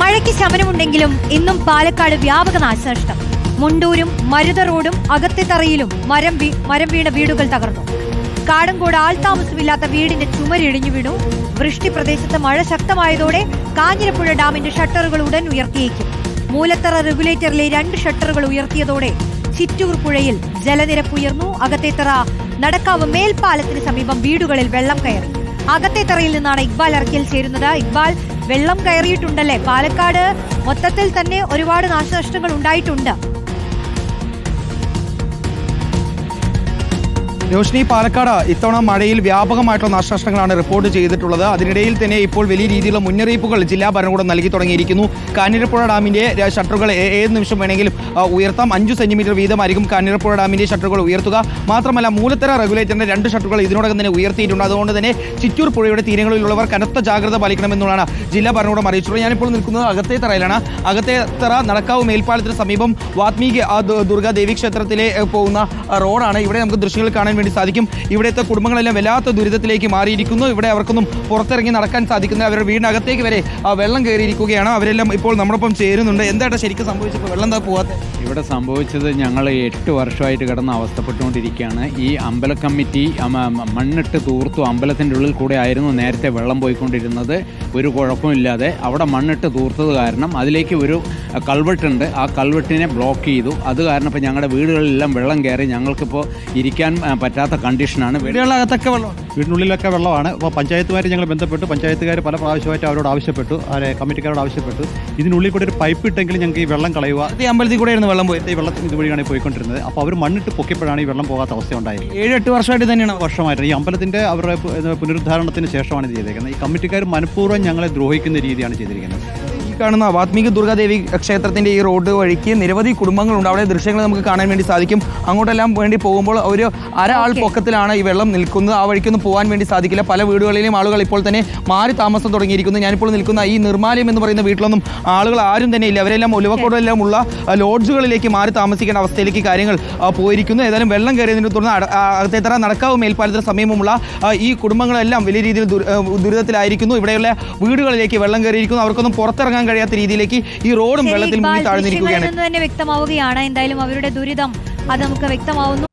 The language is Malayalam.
മഴയ്ക്ക് ശമനമുണ്ടെങ്കിലും ഇന്നും പാലക്കാട് വ്യാപക നാശനഷ്ടം. മുണ്ടൂരും മരുത റോഡും അകത്തിത്തറയിലും മരം മരം വീണ വീടുകൾ തകർന്നു. കാടങ്കോട് ആൾതാമസമില്ലാത്ത വീടിന്റെ ചുമരിടിഞ്ഞു വീണു. വൃഷ്ടി പ്രദേശത്ത് മഴ ശക്തമായതോടെ കാഞ്ഞിരപ്പുഴ ഡാമിന്റെ ഷട്ടറുകൾ ഉടൻ ഉയർത്തിയേക്കും. മൂലത്തറ റെഗുലേറ്ററിലെ രണ്ട് ഷട്ടറുകൾ ഉയർത്തിയതോടെ ചിറ്റൂർ പുഴയിൽ ജലനിരപ്പ് ഉയർന്നു. അകത്തേത്തറ നടക്കാവ് മേൽപ്പാലത്തിന് സമീപം വീടുകളിൽ വെള്ളം കയറി. അകത്തേത്തറയിൽ നിന്നാണ് ഇക്ബാൽ ഇറക്കിയിൽ ചേരുന്നത്. ഇക്ബാൽ വെള്ളം കയറിയിട്ടുണ്ടല്ലേ? പാലക്കാട് മൊത്തത്തിൽ തന്നെ ഒരുപാട് നാശനഷ്ടങ്ങൾ ഉണ്ടായിട്ടുണ്ട്. രോഷിനി പാലക്കാട് ഇത്തവണ മഴയിൽ വ്യാപകമായിട്ടുള്ള നാശനഷ്ടങ്ങളാണ് റിപ്പോർട്ട് ചെയ്തിട്ടുള്ളത്. അതിനിടയിൽ തന്നെ ഇപ്പോൾ വലിയ രീതിയിലുള്ള മുന്നറിയിപ്പുകൾ ജില്ലാ ഭരണകൂടം നൽകി തുടങ്ങിയിരിക്കുന്നു. കാഞ്ഞിരപ്പുഴ ഡാമിന്റെ ഷട്ടറുകൾ ഏത് നിമിഷം വേണമെങ്കിലും ഉയർത്താം. അഞ്ച് സെന്റിമീറ്റർ വീതമായിരിക്കും കാഞ്ഞിരപ്പുഴ ഡാമിന്റെ ഷട്ടറുകൾ ഉയർത്തുക. മാത്രമല്ല മൂലത്തര റെഗുലേറ്ററിന്റെ രണ്ട് ഷട്ടറുകൾ ഇതിനോടകം തന്നെ ഉയർത്തിയിട്ടുണ്ട്. അതുകൊണ്ട് തന്നെ ചിറ്റൂർ പുഴയുടെ തീരങ്ങളിലുള്ളവർ കനത്ത ജാഗ്രത പാലിക്കണമെന്നുള്ളതാണ് ജില്ലാ ഭരണകൂടം അറിയിച്ചിട്ടുള്ളത്. ഞാനിപ്പോൾ നിൽക്കുന്നത് അകത്തെ തറയിലാണ്. അകത്തെ തറ നടക്കാവ് മേൽപ്പാലത്തിന് സമീപം വാത്മീകി ദുർഗാദേവി ക്ഷേത്രത്തിലെ പോകുന്ന റോഡാണ്. ഇവിടെ നമുക്ക് ദൃശ്യങ്ങൾ കാണാൻ വേണ്ടി സാധിക്കും. ഇവിടുത്തെ കുടുംബങ്ങളെല്ലാം വല്ലാത്ത ദുരിതത്തിലേക്ക് മാറിയിരിക്കുന്നു. ഇവിടെ അവർക്കൊന്നും പുറത്തിറങ്ങി നടക്കാൻ സാധിക്കുന്നില്ല. അവരുടെ വീടിനകത്തേക്ക് വരെ വെള്ളം കയറിയിരിക്കുകയാണ്. അവരെല്ലാം ഇപ്പോൾ നമ്മളൊപ്പം ചേരുന്നുണ്ട്. എന്താണ് ശരിക്കും സംഭവിച്ചപ്പോൾ വെള്ളം എന്താ പോകാത്ത ഇവിടെ സംഭവിച്ചത് ഞങ്ങൾ എട്ട് വർഷമായിട്ട് കിടന്ന് അവസ്ഥപ്പെട്ടുകൊണ്ടിരിക്കുകയാണ്. ഈ അമ്പല കമ്മിറ്റി മണ്ണിട്ട് തൂർത്തു അമ്പലത്തിന്റെ ഉള്ളിൽ കൂടെ ആയിരുന്നു നേരത്തെ വെള്ളം പോയിക്കൊണ്ടിരുന്നത്. ഒരു കുഴപ്പമില്ലാതെ അവിടെ മണ്ണിട്ട് തൂർത്തത് കാരണം അതിലേക്ക് ഒരു കൾവെട്ടുണ്ട് ആ കൾവെട്ടിനെ ബ്ലോക്ക് ചെയ്തു. അത് കാരണം ഇപ്പോൾ ഞങ്ങളുടെ വീടുകളിലെല്ലാം വെള്ളം കയറി ഞങ്ങൾക്കിപ്പോൾ ഇരിക്കാൻ പറ്റാത്ത കണ്ടീഷനാണ്. വീടുകളകത്തൊക്കെ വെള്ളം വീടിനുള്ളിലൊക്കെ വെള്ളമാണ്. അപ്പോൾ പഞ്ചായത്തുമായിട്ട് ഞങ്ങൾ ബന്ധപ്പെട്ടു. പഞ്ചായത്തുകാർ പല പ്രാവശ്യമായിട്ട് അവരോട് ആവശ്യപ്പെട്ടു. അവരെ കമ്മിറ്റിക്കാരോട് ആവശ്യപ്പെട്ടു. ഇതിനുള്ളിൽ കൂടെ ഒരു പൈപ്പ് ഇട്ടെങ്കിലും ഞങ്ങൾക്ക് ഈ വെള്ളം കളയുക. ഈ അമ്പലത്തിൽ കൂടെയായിരുന്നു വെള്ളം പോയത് ഈ വെള്ളത്തിന് ഇതുവഴിയാണ് പോയിക്കൊണ്ടിരുന്നത്. അപ്പോൾ അവർ മണ്ണിട്ട് പൊക്കിയപ്പോഴാണ് ഈ വെള്ളം പോകാത്ത അവസ്ഥ ഉണ്ടായത്. ഏഴ് എട്ട് വർഷമായിട്ട് തന്നെയാണ് വർഷമായിട്ട്. ഈ അമ്പലത്തിന്റെ അവരുടെ പുനരുദ്ധാരണത്തിന് ശേഷമാണ് ഇത് ചെയ്തേക്കുന്നത്. ഈ കമ്മിറ്റിക്കാർ മനഃപൂർവം ഞങ്ങളെ ദ്രോഹിക്കുന്ന രീതിയാണ് ചെയ്തിരിക്കുന്നത്. കാണുന്ന വാത്മീകി ദുർഗാദേവി ക്ഷേത്രത്തിന്റെ ഈ റോഡ് വഴിക്ക് നിരവധി കുടുംബങ്ങളുണ്ട്. അവിടെ ദൃശ്യങ്ങൾ നമുക്ക് കാണാൻ വേണ്ടി സാധിക്കും. അങ്ങോട്ടെല്ലാം വേണ്ടി പോകുമ്പോൾ ഒരു അര ആൾ പൊക്കത്തിലാണ് ഈ വെള്ളം നിൽക്കുന്നത്. ആ വഴിക്കൊന്നും പോകാൻ വേണ്ടി സാധിക്കില്ല. പല വീടുകളിലും ആളുകൾ ഇപ്പോൾ തന്നെ മാറി താമസം തുടങ്ങിയിരിക്കുന്നു. ഞാനിപ്പോൾ നിൽക്കുന്ന ഈ നിർമ്മാലയം എന്ന് പറയുന്ന വീട്ടിലൊന്നും ആളുകൾ ആരും തന്നെ ഇല്ല. അവരെല്ലാം ഒലുവക്കോടെല്ലാം ഉള്ള ലോഡ്ജുകളിലേക്ക് മാറി താമസിക്കേണ്ട അവസ്ഥയിലേക്ക് കാര്യങ്ങൾ പോയിരിക്കുന്നു. ഏതായാലും വെള്ളം കയറിയതിനെ തുടർന്ന് അകത്തേത്തറ നടക്കാവ് മേൽപ്പാലത്തിന് സമീപമുള്ള ഈ കുടുംബങ്ങളെല്ലാം വലിയ രീതിയിൽ ദുരിതത്തിലായിരിക്കുന്നു. ഇവിടെയുള്ള വീടുകളിലേക്ക് വെള്ളം കയറിയിരിക്കുന്നു. അവർക്കൊന്നും പുറത്തിറങ്ങാൻ കഴിയാത്ത രീതിയിലേക്ക് ഈ റോഡും വെള്ളത്തിൽ മുങ്ങി താഴ്ന്നിരിക്കുകയാണ്. തന്നെ വ്യക്തമാവുകയാണ്. എന്തായാലും അവരുടെ ദുരിതം അത് നമുക്ക് വ്യക്തമാവുന്നു.